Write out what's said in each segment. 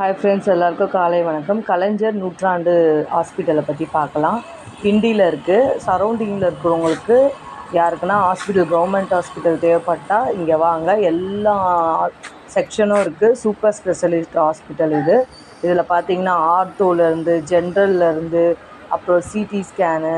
Hi friends எல்லாருக்கும் காலை வணக்கம். கலைஞர் நூற்றாண்டு ஹாஸ்பிட்டலை பற்றி பார்க்கலாம். கிண்டியில் இருக்குது சரௌண்டிங்கில் இருக்கிறவங்களுக்கு யாருக்குன்னா ஹாஸ்பிட்டல் கவர்மெண்ட் ஹாஸ்பிட்டல் தேவைப்பட்டால் இங்கே வாங்க. எல்லா செக்ஷனும் இருக்குது சூப்பர் ஸ்பெஷலிஸ்ட் ஹாஸ்பிட்டல் இது. இதில் பார்த்தீங்கன்னா ஆர்த்தோலேருந்து ஜென்ரல்லேருந்து அப்புறம் CT scan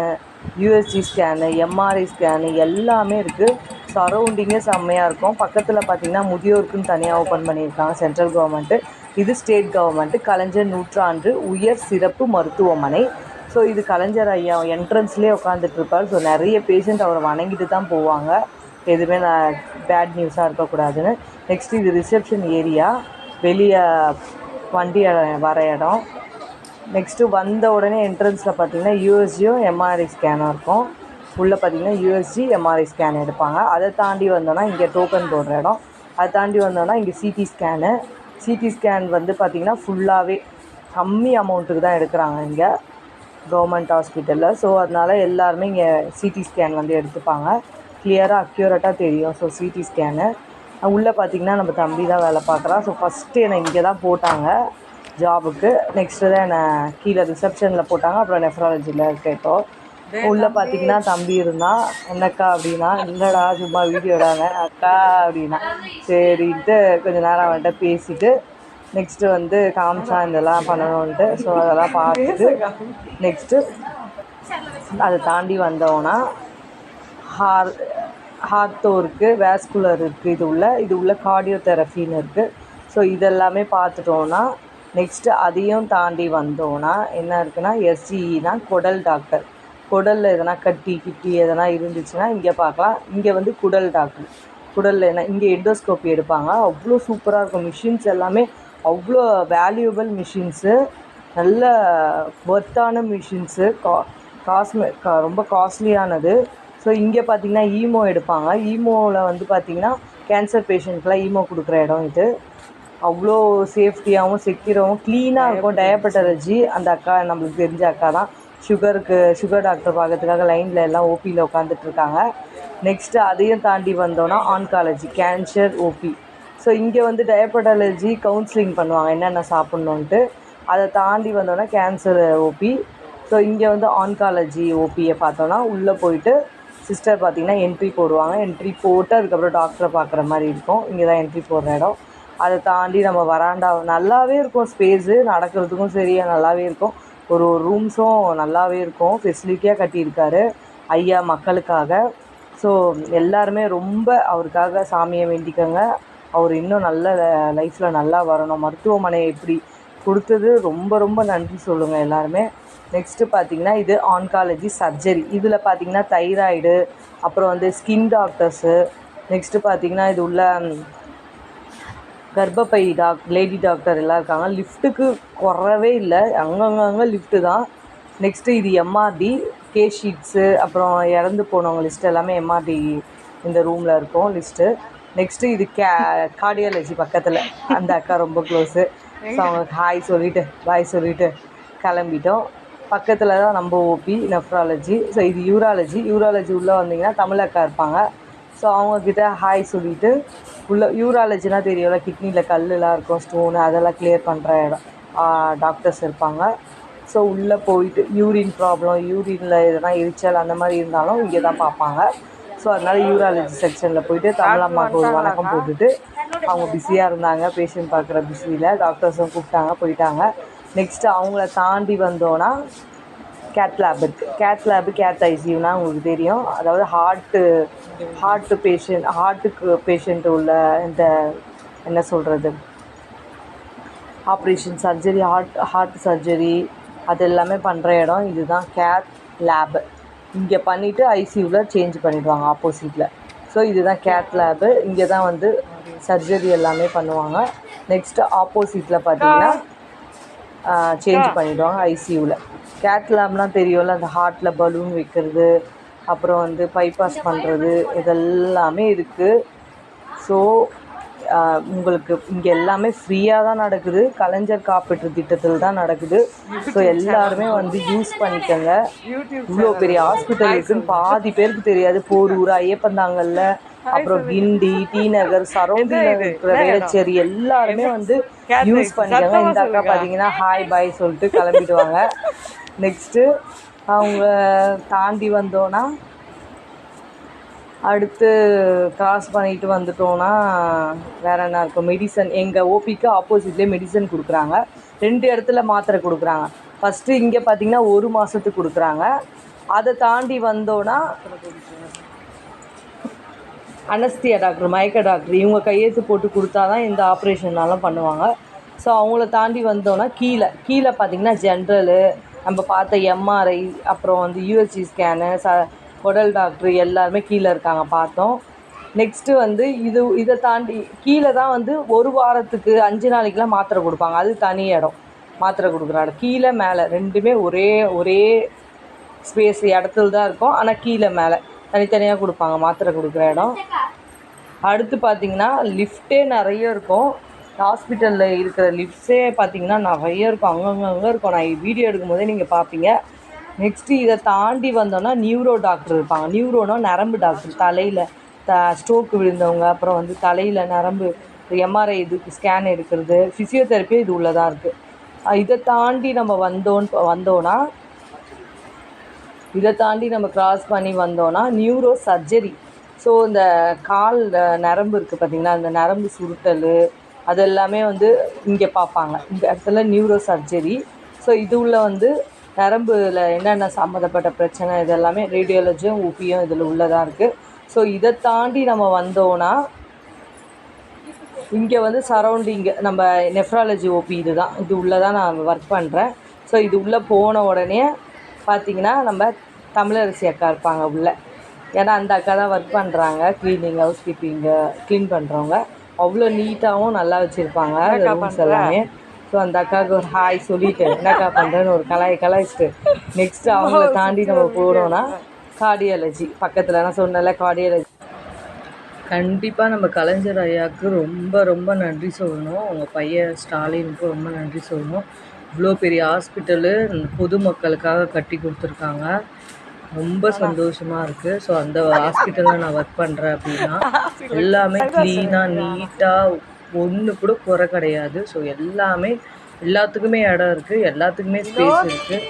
USG scan MRI scan எல்லாமே இருக்குது சரௌண்டிங்கே செம்மையாக இருக்கும். பக்கத்தில் பார்த்தீங்கன்னா முதியோருக்குன்னு தனியாக ஓப்பன் பண்ணியிருக்காங்க சென்ட்ரல் கவர்மெண்ட்டு இது ஸ்டேட் கவர்மெண்ட்டு கலைஞர் நூற்றாண்டு உயர் சிறப்பு மருத்துவமனை. ஸோ இது கலைஞர் ஐயா என்ட்ரன்ஸ்லேயே உட்காந்துட்ருப்பார் ஸோ நிறைய பேஷண்ட் அவரை வணங்கிட்டு தான் போவாங்க. எதுவுமே நான் பேட் நியூஸாக இருக்கக்கூடாதுன்னு. நெக்ஸ்ட் இது ரிசப்ஷன் ஏரியா வெளியே வண்டி வர இடம். நெக்ஸ்ட்டு வந்த உடனே என்ட்ரன்ஸில் பார்த்தீங்கன்னா யூஎஸ்ஜியும் எம்ஆர்ஐ ஸ்கேனும் இருக்கும். உள்ளே பார்த்தீங்கன்னா யூஎஸ்ஜி எம்ஆர்ஐ ஸ்கேன் எடுப்பாங்க. அதை தாண்டி வந்தோன்னா இங்கே டோக்கன் போடுற இடம். அதை தாண்டி வந்தோன்னா இங்கே சிடி ஸ்கேனு சிடி ஸ்கேன் வந்து பார்த்திங்கன்னா ஃபுல்லாகவே கம்மி அமௌண்ட்டுக்கு தான் எடுக்கிறாங்க இங்கே கவர்மெண்ட் ஹாஸ்பிட்டலில் ஸோ அதனால் எல்லாருமே இங்கே சிடி ஸ்கேன் வந்து எடுத்துப்பாங்க. கிளியராக அக்யூரேட்டாக தெரியும். So CT scan. உள்ளே பார்த்திங்கன்னா நம்ம தம்பி தான் வேலை பார்க்குறான் ஸோ ஃபஸ்ட்டு என்னை இங்கே தான் போட்டாங்க ஜாபுக்கு நெக்ஸ்ட்டு தான் என்னை கீழே ரிசப்ஷனில் போட்டாங்க. அப்புறம் நெஃப்ராலஜியில் இருக்கேன் இப்போது உள்ளே பார்த்தீங்கன்னா தம்பி இருந்தான் என்னக்கா அப்படின்னா இல்லைடா சும்மா வீடியோடாங்க அக்கா அப்படின்னா. சரின்ட்டு கொஞ்சம் நேரம் அவன்கிட்ட பேசிட்டு நெக்ஸ்ட்டு வந்து காமிச்சான் இதெல்லாம் பண்ணணுன்ட்டு ஸோ அதெல்லாம் பார்த்துட்டு நெக்ஸ்ட்டு அதை தாண்டி வந்தோன்னா ஹார் ஹார்த்தோ இருக்குது வேஸ்குலர் இருக்குது இது உள்ள இது உள்ள கார்டியோ தெரப்பின்னு இருக்குது ஸோ இதெல்லாமே பார்த்துட்டோன்னா நெக்ஸ்ட்டு அதையும் தாண்டி வந்தோன்னா என்ன இருக்குன்னா எஸ்சிஇனா குடல் டாக்டர். குடலில் எதனா கட்டி கிட்டி எதனா இருந்துச்சுன்னா இங்கே பார்க்கலாம். இங்கே வந்து குடல் டாக்டர். குடலில் என்ன இங்கே எண்டோஸ்கோப்பி எடுப்பாங்க. அவ்வளோ சூப்பராக இருக்கும். மிஷின்ஸ் எல்லாமே அவ்வளோ வேல்யூபிள் மிஷின்ஸு. நல்ல ஒர்த்தான மிஷின்ஸு. கா காஸ்மெ கா ரொம்ப காஸ்ட்லியானது ஸோ இங்கே பார்த்தீங்கன்னா ஈமோ எடுப்பாங்க. ஈமோவில் வந்து பார்த்திங்கன்னா கேன்சர் பேஷண்ட்க்கெலாம் ஈமோ கொடுக்குற இடம் இது. அவ்வளோ சேஃப்டியாகவும் செக்யூராகவும் க்ளீனாக இருக்கும். டயபெட்டாலஜி அந்த அக்கா நம்மளுக்கு தெரிஞ்ச அக்கா தான். சுகருக்கு சுகர் டாக்டர் பார்க்கறதுக்காக லைனில் எல்லாம் ஓபியில் உட்காந்துட்ருக்காங்க நெக்ஸ்ட்டு அதையும் தாண்டி வந்தோன்னா ஆன்காலஜி கேன்சர் ஓபி ஸோ இங்கே வந்து டயபெட்டாலஜி கவுன்சிலிங் பண்ணுவாங்க என்னென்ன சாப்பிட்ணுன்ட்டு அதை தாண்டி வந்தோன்னா கேன்சர் ஓபி ஸோ இங்கே வந்து ஆன்காலஜி ஓபியை பார்த்தோன்னா உள்ளே போயிட்டு சிஸ்டர் பார்த்திங்கன்னா என்ட்ரி போடுவாங்க. என்ட்ரி போட்டு அதுக்கப்புறம் டாக்டரை பார்க்குற மாதிரி இருக்கும். இங்கே தான் என்ட்ரி போடுற இடம். அதை தாண்டி நம்ம வராண்டா நல்லாவே இருக்கும் ஸ்பேஸு நடக்கிறதுக்கும் சரியாக நல்லாவே இருக்கும். ஒரு ஒரு ரூம்ஸும் நல்லாவே இருக்கும். ஃபெசிலிட்டியாக கட்டியிருக்காரு. ஐயா மக்களுக்காக. ஸோ எல்லாருமே ரொம்ப அவருக்காக சாமியை வேண்டிக்கோங்க. அவர் இன்னும் நல்ல லைஃப்பில் நல்லா வரணும். மருத்துவமனை எப்படி கொடுத்தது ரொம்ப ரொம்ப நன்றி சொல்லுங்கள் எல்லாருமே. நெக்ஸ்ட்டு பார்த்திங்கன்னா இது ஆன்காலஜி சர்ஜரி இதில் பார்த்திங்கன்னா தைராய்டு அப்புறம் வந்து ஸ்கின் டாக்டர்ஸு நெக்ஸ்ட்டு பார்த்திங்கன்னா இது உள்ள கர்ப்பப்பை டாக் லேடி டாக்டர் எல்லாம் இருக்காங்க. லிஃப்ட்டுக்கு குறவே இல்லை. அங்கங்கங்கே லிஃப்ட்டு தான். நெக்ஸ்ட்டு இது எம்ஆர்டி கே ஷீட்ஸு அப்புறம் இறந்து போனவங்க லிஸ்ட் எல்லாமே எம்ஆர்டி இந்த ரூமில் இருக்கும் லிஸ்ட்டு நெக்ஸ்ட்டு இது கே கார்டியாலஜி பக்கத்தில். அந்த அக்கா ரொம்ப க்ளோஸு ஸோ அவங்க ஹாய் சொல்லிவிட்டு பாய் சொல்லிவிட்டு கிளம்பிட்டோம். பக்கத்தில் தான் நம்ம ஓபி நெஃப்ராலஜி ஸோ இது யூராலஜி யூராலஜி உள்ளே வந்தீங்கன்னா தமிழ் அக்கா இருப்பாங்க. ஸோ அவங்கக்கிட்ட ஹாய் சொல்லிவிட்டு உள்ள யூராலஜினால் தெரியும்ல கிட்னியில் கல்லுலாம் இருக்கும் ஸ்டோனு அதெல்லாம் கிளியர் பண்ணுற இடம். டாக்டர்ஸ் இருப்பாங்க. ஸோ உள்ளே போயிட்டு யூரின் ப்ராப்ளம் யூரினில் எதனா எரிச்சல் அந்த மாதிரி இருந்தாலும் இங்கே தான் பார்ப்பாங்க. ஸோ அதனால் யூராலஜி செக்ஷனில் போயிட்டு தமிழம்மாவுக்கு ஒரு வணக்கம் போட்டுட்டு அவங்க பிஸியாக இருந்தாங்க பேஷண்ட் பார்க்குற பிஸியில் டாக்டர்ஸும் கூப்பிட்டாங்க போயிட்டாங்க. நெக்ஸ்ட்டு அவங்கள தாண்டி வந்தோன்னா கேத் லேப் இருக்குது கேட் லேபு கேத் ஐசியூனா உங்களுக்கு தெரியும். அதாவது ஹார்ட்டு ஹார்ட்டு பேஷண்ட் ஹார்ட்டுக்கு பேஷண்ட் உள்ள இந்த என்ன சொல்கிறது operation surgery heart heart surgery அது எல்லாமே பண்ணுற இடம் இதுதான் கேத் லேபு இங்கே பண்ணிவிட்டு ஐசியூவில் சேஞ்ச் பண்ணிவிடுவாங்க ஆப்போசிட்டில் ஸோ இதுதான் கேத் லேபு இங்கே தான் வந்து சர்ஜரி எல்லாமே பண்ணுவாங்க. நெக்ஸ்ட்டு ஆப்போசிட்டில் பார்த்தீங்கன்னா சேஞ்ச் பண்ணிவிடுவாங்க ஐசியூவில் கேட் லேப்லாம் தெரியும்ல அந்த ஹார்ட்டில் பலூன் வைக்கிறது அப்புறம் வந்து பைபாஸ் பண்ணுறது இதெல்லாமே இருக்குது ஸோ உங்களுக்கு இங்கே எல்லாமே ஃப்ரீயாக தான் நடக்குது. கலைஞர் காப்பீட்டு திட்டத்தில் தான் நடக்குது. ஸோ எல்லாருமே வந்து யூஸ் பண்ணிக்கோங்க. இவ்வளோ பெரிய ஹாஸ்பிட்டல் இருக்குதுன்னு பாதி பேருக்கு தெரியாது. போரூர் ஐயப்பந்தாங்கல்ல அப்புறம் கிண்டி டி நகர் சரௌண்டிங்கில் இருக்கிற வேளச்சேரி எல்லாருமே வந்து யூஸ் பண்ணிக்காங்க. இந்த அக்கா பார்த்தீங்கன்னா ஹாய் பாய் சொல்லிட்டு கிளம்பிடுவாங்க. நெக்ஸ்ட்டு அவங்க தாண்டி வந்தோன்னா அடுத்து கிராஸ் பண்ணிட்டு வந்துட்டோம்னா வேற என்ன இருக்கும்? மெடிசன் எங்கள் ஓபிக்கு ஆப்போசிட்லேயே மெடிசன் கொடுக்குறாங்க. ரெண்டு இடத்துல மாத்திரை கொடுக்குறாங்க. ஃபஸ்ட்டு இங்கே பார்த்தீங்கன்னா ஒரு மாதத்துக்கு கொடுக்குறாங்க. அதை தாண்டி வந்தோன்னா அனஸ்தியா டாக்டர் மயக்க டாக்டர் இவங்க கையெழுத்து போட்டு கொடுத்தா தான் இந்த ஆப்ரேஷன்னாலும் பண்ணுவாங்க. ஸோ அவங்கள தாண்டி வந்தோன்னா கீழே கீழே பார்த்தீங்கன்னா ஜென்ரலு நம்ம பார்த்த எம்ஆர்ஐ அப்புறம் வந்து யூஎஸ்சி ஸ்கேனு ச உடல் டாக்டர் எல்லாருமே கீழே இருக்காங்க பார்த்தோம். நெக்ஸ்ட்டு வந்து இது இதை தாண்டி கீழே தான் வந்து ஒரு வாரத்துக்கு அஞ்சு நாளைக்கெலாம் மாத்திரை கொடுப்பாங்க. அது தனி இடம் மாத்திரை கொடுக்குற இடம். கீழே மேலே ரெண்டுமே ஒரே ஒரே ஸ்பேஸ் இடத்துல தான் இருக்கும். ஆனால் கீழே மேலே. தனித்தனியாக கொடுப்பாங்க மாத்திரை கொடுக்குற இடம். அடுத்து பார்த்தீங்கன்னா லிஃப்ட்டே நிறைய இருக்கும். ஹாஸ்பிட்டலில் இருக்கிற லிஃப்ட்ஸே பார்த்தீங்கன்னா நிறைய இருக்கும். அங்கங்கங்கே இருக்கும். நான் வீடியோ எடுக்கும் போதே நீங்கள் பார்ப்பீங்க நெக்ஸ்ட்டு இதை தாண்டி வந்தோன்னா நியூரோ டாக்டர் இருப்பாங்க. நியூரோனா நரம்பு டாக்டர் தலையில் த ஸ்ட்ரோக்கு விழுந்தவங்க அப்புறம் வந்து தலையில் நரம்பு எம்ஆர்ஐ இதுக்கு ஸ்கேன் எடுக்கிறது. ஃபிசியோதெரப்பி இது உள்ளதாக இருக்குது இதை தாண்டி நம்ம வந்தோன்னு வந்தோன்னா இதை தாண்டி நம்ம கிராஸ் பண்ணி வந்தோன்னா நியூரோ சர்ஜரி ஸோ இந்த கால் நரம்பு இருக்குது பார்த்திங்களா? அந்த நரம்பு சுருட்டல் அது எல்லாமே வந்து இங்கே பார்ப்பாங்க. இந்த இடத்துல நியூரோ சர்ஜரி ஸோ இது உள்ள வந்து நரம்புல என்னென்ன சம்மந்தப்பட்ட பிரச்சனை இது எல்லாமே ரேடியாலஜியும் ஊபியும் இதில் உள்ளதாக இருக்குது ஸோ இதை தாண்டி நம்ம வந்தோன்னா இங்கே வந்து சரௌண்டிங்கு நம்ம நெஃப்ராலஜி ஓபி இது தான். இது உள்ளே தான் நான் ஒர்க் பண்ணுறேன் ஸோ இது உள்ளே போன உடனே பார்த்திங்கன்னா நம்ம தமிழரசி அக்கா இருப்பாங்க உள்ளே. ஏன்னா அந்த அக்கா தான் ஒர்க் பண்ணுறாங்க க்ளீனிங் ஹவுஸ் கீப்பிங்கு க்ளீன் பண்ணுறவங்க அவ்வளோ நீட்டாகவும் நல்லா வச்சுருப்பாங்க ரூம்ஸ் எல்லாமே. ஸோ அந்த அக்காவுக்கு ஒரு ஹாய் சொல்லிவிட்டு என்னக்கா பண்ணுறேன்னு ஒரு கலாய் கலாய்ச்சிட்டு. நெக்ஸ்ட்டு அவங்கள தாண்டி நம்ம போகிறோன்னா கார்டியாலஜி பக்கத்தில் நான் சொன்னல கார்டியாலஜி கண்டிப்பாக நம்ம கலைஞர் ஐயாவுக்கு ரொம்ப ரொம்ப நன்றி சொல்லணும். அவங்க பையன் ஸ்டாலினுக்கு ரொம்ப நன்றி சொல்லணும். இவ்வளோ பெரிய ஹாஸ்பிட்டலு பொதுமக்களுக்காக கட்டி கொடுத்துருக்காங்க. ரொம்ப சந்தோஷமாக இருக்குது ஸோ அந்த ஹாஸ்பிட்டலில் நான் ஒர்க் பண்ணுறேன் அப்படின்னா எல்லாமே க்ளீனாக நீட்டாக ஒன்று கூட குறை கிடையாது. ஸோ எல்லாமே எல்லாத்துக்குமே இடம் இருக்குது எல்லாத்துக்குமே ஸ்பேஸ் இருக்குது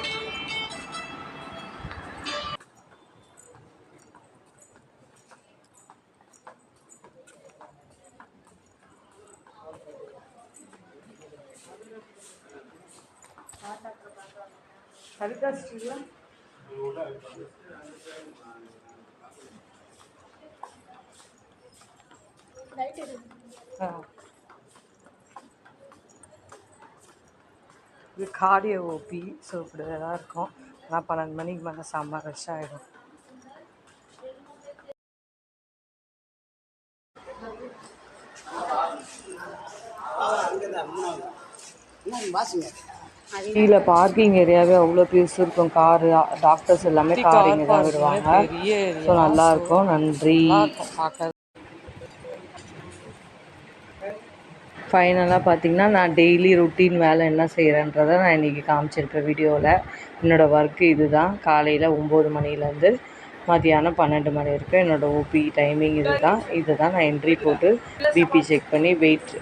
சரிதா ஆ. இது கார்டியோ ஓபி ஸோ இப்படி தான் இருக்கும். ஆனால் பன்னெண்டு மணிக்கு மேலே செம்ம ரஷ் ஆகிடும் கீழே பார்க்கிங் ஏரியாவே அவ்வளோ பெருசு இருக்கும். காரு டாக்டர்ஸ் எல்லாமே கார் இங்கே தான் விடுவாங்க. ஸோ நல்லாயிருக்கும் நன்றி. ஃபைனலாக பார்த்தீங்கன்னா நான் டெய்லி ருட்டீன் வேலை என்ன செய்கிறேன்றதை நான் இன்றைக்கி காமிச்சிருப்பேன் வீடியோவில் என்னோடய ஒர்க்கு இது தான் காலையில் ஒம்பது மணிலேருந்து மதியானம் பன்னெண்டு மணி வரைக்கும் என்னோடய ஓபி டைமிங் இது தான் இது தான் நான் என்ட்ரி போட்டு பிபி செக் பண்ணி வெயிட்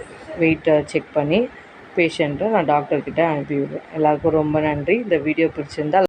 வெயிட்டை செக் பண்ணி பேஷண்ட்டை நான் டாக்டர்கிட்ட அனுப்பிவிடுவேன் எல்லாருக்கும் ரொம்ப நன்றி. இந்த வீடியோ பிடிச்சிருந்தால்